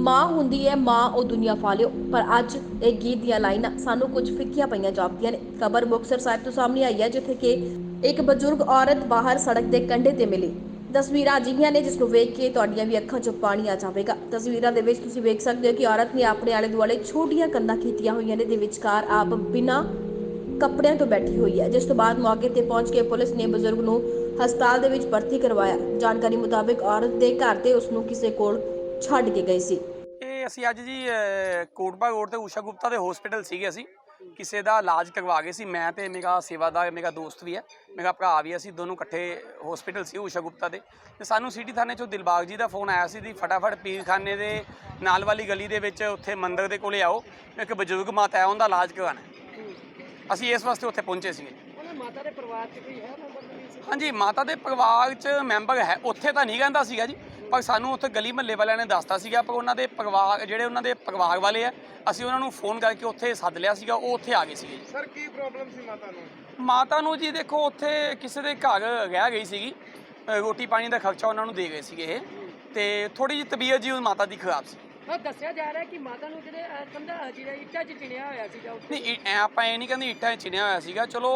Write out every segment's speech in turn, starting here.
ਮਾਂ ਹੁੰਦੀ ਹੈ, ਮਾਂ ਉਹ ਦੁਨੀਆ ਫਾਲਿਓ ਪਰ ਅੱਜ ਇਹ ਗੀਤ ਦੀਆਂ ਲਾਈਨਾਂ ਸਾਨੂੰ ਕੁਝ ਫਿੱਕੀਆਂ ਪਈਆਂ ਜਾਪਦੀਆਂ ਨੇ। ਖਬਰ ਮੁਕਤਸਰ ਸਾਹਿਬ ਤੋਂ ਸਾਹਮਣੇ ਆਈ ਹੈ, ਜਿੱਥੇ ਕਿ ਇੱਕ ਬਜ਼ੁਰਗ ਔਰਤ ਬਾਹਰ ਸੜਕ ਦੇ ਕੰਢੇ ਤੇ ਮਿਲੀ। ਤਸਵੀਰਾਂ ਅਜਿਹੀਆਂ ਨੇ ਜਿਸ ਨੂੰ ਵੇਖ ਕੇ ਤੁਹਾਡੀਆਂ ਵੀ ਅੱਖਾਂ 'ਚੋਂ ਪਾਣੀ ਆ ਜਾਵੇਗਾ। ਤਸਵੀਰਾਂ ਦੇ ਵਿੱਚ ਤੁਸੀਂ ਵੇਖ ਸਕਦੇ ਹੋ ਕਿ ਔਰਤ ਨੇ ਆਪਣੇ ਆਲੇ ਦੁਆਲੇ ਛੋਟੀਆਂ ਕੰਧਾਂ ਕੀਤੀਆਂ ਹੋਈਆਂ ਨੇ, ਦੇ ਵਿਚਕਾਰ ਆਪ ਬਿਨਾਂ ਕੱਪੜਿਆਂ ਤੋਂ ਬੈਠੀ ਹੋਈ ਹੈ। ਜਿਸ ਤੋਂ ਬਾਅਦ ਮੌਕੇ ਤੇ ਪਹੁੰਚ ਕੇ ਪੁਲਿਸ ਨੇ ਬਜ਼ੁਰਗ ਨੂੰ ਹਸਪਤਾਲ ਦੇ ਵਿੱਚ ਭਰਤੀ ਕਰਵਾਇਆ। ਜਾਣਕਾਰੀ ਮੁਤਾਬਕ ਔਰਤ ਦੇ ਘਰ ਤੇ ਉਸ ਨੂੰ ਕਿਸੇ ਕੋਲ ਛੱਡ ਕੇ ਗਈ ਸੀ। ਇਹ ਅਸੀਂ ਅੱਜ ਜੀ ਕੋਟਪਾ ਰੋਡ ਤੇ ਊਸ਼ਾ ਗੁਪਤਾ ਦੇ ਹਸਪੀਟਲ ਸੀਗੇ ਅਸੀਂ। ਕਿਸੇ ਦਾ ਇਲਾਜ ਕਰਵਾ ਗਏ ਸੀ। ਮੈਂ ਤੇ ਮੇਰਾ ਸੇਵਾਦਾਰ ਮੇਰਾ ਦੋਸਤ ਵੀ ਹੈ। ਮੇਰਾ ਭਰਾ ਵੀ ਹੈ, ਅਸੀਂ ਦੋਨੋਂ ਇਕੱਠੇ ਹਸਪੀਟਲ ਸੀ ਊਸ਼ਾ ਗੁਪਤਾ ਦੇ। ਤੇ ਸਾਨੂੰ ਸਿਟੀ ਥਾਣੇ ਚੋਂ ਦਿਲਬਾਗ ਜੀ ਦਾ ਫੋਨ ਆਇਆ ਸੀ ਦੀ ਫਟਾਫਟ ਪੀਰਖਾਨੇ ਦੇ ਨਾਲ ਵਾਲੀ ਗਲੀ ਦੇ ਵਿੱਚ ਉੱਥੇ ਮੰਦਿਰ ਦੇ ਕੋਲੇ ਆਓ। ਇੱਕ ਬਜ਼ੁਰਗ ਮਾਤਾ ਹੈ ਉਹਦਾ ਇਲਾਜ ਕਰਵਾਉਣਾ ਹੈ। ਅਸੀਂ ਇਸ ਵਾਸਤੇ ਉੱਥੇ ਪਹੁੰਚੇ ਸੀਗੇ। ਮਾਤਾ ਦੇ ਪਰਿਵਾਰ 'ਚ ਕੋਈ ਹੈ? ਮੈਂਬਰ ਨਹੀਂ ਸੀ ਹਾਂਜੀ ਮਾਤਾ ਦੇ ਪਰਿਵਾਰ 'ਚ ਮੈਂਬਰ ਹੈ। ਉੱਥੇ ਤਾਂ ਨਹੀਂ ਰਹਿੰਦਾ ਸੀਗਾ ਜੀ। ਪਰ ਸਾਨੂੰ ਉੱਥੇ ਗਲੀ ਮਹੱਲੇ ਵਾਲਿਆਂ ਨੇ ਦੱਸਤਾ ਸੀਗਾ ਪਰ ਉਹਨਾਂ ਦੇ ਪਰਿਵਾਰ ਜਿਹੜੇ ਉਹਨਾਂ ਦੇ ਪਰਿਵਾਰ ਵਾਲੇ ਆ ਅਸੀਂ ਉਹਨਾਂ ਨੂੰ ਫੋਨ ਕਰਕੇ ਉੱਥੇ ਸੱਦ ਲਿਆ ਸੀਗਾ ਉਹ ਉੱਥੇ ਆ ਗਏ ਸੀਗੇ ਜੀ। ਸਰ ਕੀ ਪ੍ਰੋਬਲਮ ਸੀ ਮਾਤਾ ਨੂੰ? ਮਾਤਾ ਨੂੰ ਜੀ ਦੇਖੋ ਉੱਥੇ ਕਿਸੇ ਦੇ ਘਰ ਰਹਿ ਗਈ ਸੀਗੀ। ਰੋਟੀ ਪਾਣੀ ਦਾ ਖਰਚਾ ਉਹਨਾਂ ਨੂੰ ਦੇ ਗਏ ਸੀਗੇ ਇਹ। ਤੇ ਥੋੜੀ ਜਿਹੀ ਤਬੀਅਤ ਜੀ ਉਹ ਮਾਤਾ ਦੀ ਖਰਾਬ ਸੀ। ਹਾਂ ਦੱਸਿਆ ਜਾ ਰਿਹਾ ਕਿ ਮਾਤਾ ਨੂੰ ਜਿਹੜੇ ਅਹ, ਕੰਧਾ ਜਿਹੜਾ ਇੱਟਾਂ 'ਚ ਚਿਣਿਆ ਹੋਇਆ ਸੀਗਾ ਉੱਥੇ ਨਹੀਂ ਇਹ- ਐਂ ਆਪਾਂ ਇਹ ਨਹੀਂ ਕਹਿੰਦੇ ਇੱਟਾਂ 'ਚ ਚਿਣਿਆ ਹੋਇਆ ਸੀਗਾ। ਚਲੋ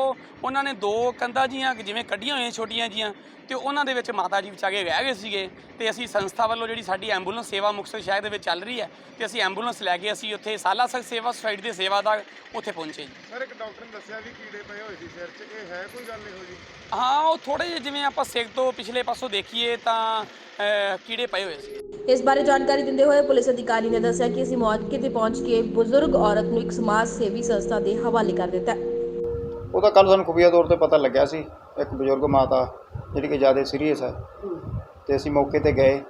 ਉਹਨਾਂ ਨੇ ਦੋ ਕੰਧਾਂ ਜੀਆਂ ਜਿਵੇਂ ਕੱਢੀਆਂ ਹੋਈਆਂ ਛੋਟੀਆਂ ਜੀਆਂ ਤੇ ਉਹਨਾਂ ਦੇ ਵਿੱਚ ਮਾਤਾ ਜੀ ਵਿਚਾਰੇ ਰਹਿ ਗਏ ਸੀਗੇ। ਤੇ ਅਸੀਂ ਸੰਸਥਾ ਵੱਲੋਂ ਜਿਹੜੀ ਸਾਡੀ ਐਂਬੂਲੈਂਸ ਸੇਵਾ ਮੁਕਤਸਰ ਸ਼ਹਿਰ ਦੇ ਵਿੱਚ ਚੱਲ ਰਹੀ ਹੈ ਤੇ ਅਸੀਂ ਐਂਬੂਲੈਂਸ ਲੈ ਕੇ ਅਸੀਂ ਉੱਥੇ ਸਾਲਾ ਸਰ ਸੇਵਾ ਸੁਸਾਇਟੀ ਦੇ ਸੇਵਾਦਾਰ ਉੱਥੇ ਪਹੁੰਚੇ ਜੀ। ਸਰ ਇੱਕ ਡਾਕਟਰ ਨੇ ਦੱਸਿਆ ਵੀ ਕੀੜੇ ਪਏ ਹੋਏ ਸੀ ਸਿਰ 'ਚ। ਇਹ ਹੈ ਕੋਈ ਗੱਲ ਇਹੋ ਜੀ ਹਾਂ ਉਹ ਥੋੜੇ ਜਿਹੇ ਜਿਵੇਂ ਆਪਾਂ ਸਿਰ ਤੋਂ ਪਿਛਲੇ ਪਾਸੋਂ ਦੇਖੀਏ ਤਾਂ ਕੀੜੇ ਪਏ ਹੋਏ ਸੀ। ਇਸ ਬਾਰੇ ਜਾਣਕਾਰੀ ਦਿੰਦੇ ਹੋਏ ਪੁਲਿਸ ਅਧਿਕਾਰੀ ਨੇ ਦੱਸਿਆ ਕਿ ਅਸੀਂ ਮੌਕੇ ਤੇ ਪਹੁੰਚ ਕੇ ਬਜ਼ੁਰਗ ਔਰਤ ਨੂੰ ਇੱਕ ਸਮਾਜ ਸੇਵੀ ਸੰਸਥਾ ਦੇ ਹਵਾਲੇ ਕਰ ਦਿੱਤਾ ਹੈ। ਉਹ ਤਾਂ ਕੱਲ ਸਾਨੂੰ ਖੁਫੀਆ ਤੌਰ ਤੇ ਪਤਾ ਲੱਗਿਆ ਸੀ ਇੱਕ ਬਜ਼ੁਰਗ ਮਾਤਾ ਜਿਹੜੀ ਕਿ ਜ਼ਿਆਦਾ ਸੀਰੀਅਸ ਹੈ। ਤੇ ਅਸੀਂ ਮੌਕੇ ਤੇ ਗਏ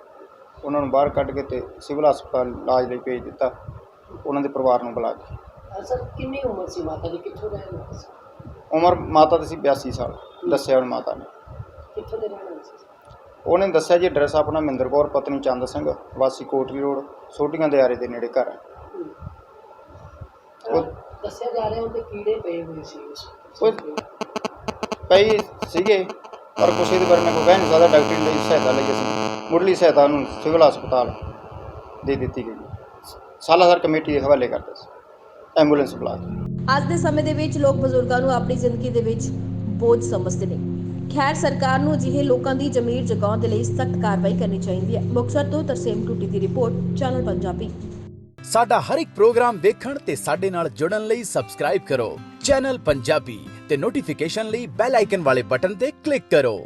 ਉਹਨਾਂ ਨੂੰ ਬਾਹਰ ਕੱਢ ਕੇ ਤੇ ਸਿਵਲ ਹਸਪਤਾਲ ਇਲਾਜ ਲਈ ਭੇਜ ਦਿੱਤਾ ਉਹਨਾਂ ਦੇ ਪਰਿਵਾਰ ਨੂੰ ਬੁਲਾ ਕੇ। ਸਰ ਕਿੰਨੀ ਉਮਰ ਸੀ ਮਾਤਾ ਦੀ? ਕਿੱਥੋਂ ਦੇ ਰਹਿਣ ਵਾਲੇ ਸੀ? ਉਮਰ ਮਾਤਾ ਦੀ ਸੀ 82 ਸਾਲ ਦੱਸਿਆ ਹੁਣ ਮਾਤਾ ਨੇ। ਕਿੱਥੋਂ ਦੇ ਰਹਿਣ ਉਹਨੇ ਦੱਸਿਆ ਜੀ ਐਡਰੈਸ ਆਪਣਾ ਮਹਿੰਦਰ ਕੌਰ ਪਤਨੀ ਚੰਦ ਸਿੰਘ ਵਾਸੀ ਕੋਟਲੀ ਰੋਡ ਸੋਟੀਆਂ ਦੇ ਆਰੇ ਦੇ ਨੇੜੇ ਘਰ ਹੈ। ਉਹ ਦੱਸਿਆ ਜਾ ਰਿਹਾ ਉਹਦੇ ਕੀੜੇ ਪਏ ਹੋਏ ਸੀ ਉਸ ਉਹ ਪਈ ਸੀਗੇ ਪਰ ਕੁਛ ਇਹਦੇ ਬਾਰੇ ਮੈਂ ਕੋਈ ਕਹਿ ਨਹੀਂ ਸਕਦਾ ਡਾਕਟਰੀ ਲਈ ਸਹਾਇਤਾ ਲਈ ਅਸੀਂ। ਮੁੱਢਲੀ ਸਹਾਇਤਾ ਨੂੰ ਸਿਵਲ ਹਸਪਤਾਲ ਦੇ ਦਿੱਤੀ ਗਈ। ਸਾਲਾਸਰ ਕਮੇਟੀ ਦੇ ਹਵਾਲੇ ਕਰਦੇ ਸੀ। ਐਂਬੂਲੈਂਸ ਬੁਲਾ ਕੇ ਅੱਜ ਦੇ ਸਮੇਂ ਦੇ ਵਿੱਚ ਲੋਕ ਬਜ਼ੁਰਗਾਂ ਨੂੰ ਆਪਣੀ ਜ਼ਿੰਦਗੀ ਦੇ ਵਿੱਚ ਬੋਝ ਸਮਝਦੇ ਨੇ। ਖੈਰ ਸਰਕਾਰ ਨੂੰ ਅਜਿਹੇ ਲੋਕਾਂ ਦੀ ਜ਼ਮੀਰ ਜਗਾਉਣ ਦੇ ਲਈ ਸਖਤ ਕਾਰਵਾਈ ਕਰਨੀ ਚਾਹੀਦੀ ਹੈ। ਮੁਕਤਸਰ ਤੋਂ ਤਰਸੇਮ ਟੂਟੀ ਦੀ ਰਿਪੋਰਟ, ਚੈਨਲ ਪੰਜਾਬੀ। ਸਾਡਾ ਹਰ ਇੱਕ ਪ੍ਰੋਗਰਾਮ ਦੇਖਣ ਤੇ ਸਾਡੇ ਨਾਲ ਜੁੜਨ ਲਈ ਸਬਸਕ੍ਰਾਈਬ ਕਰੋ। ਚੈਨਲ ਪੰਜਾਬੀ ਤੇ ਨੋਟੀਫਿਕੇਸ਼ਨ ਲਈ ਬੈਲ ਆਈਕਨ ਵਾਲੇ ਬਟਨ ਤੇ ਕਲਿੱਕ ਕਰੋ।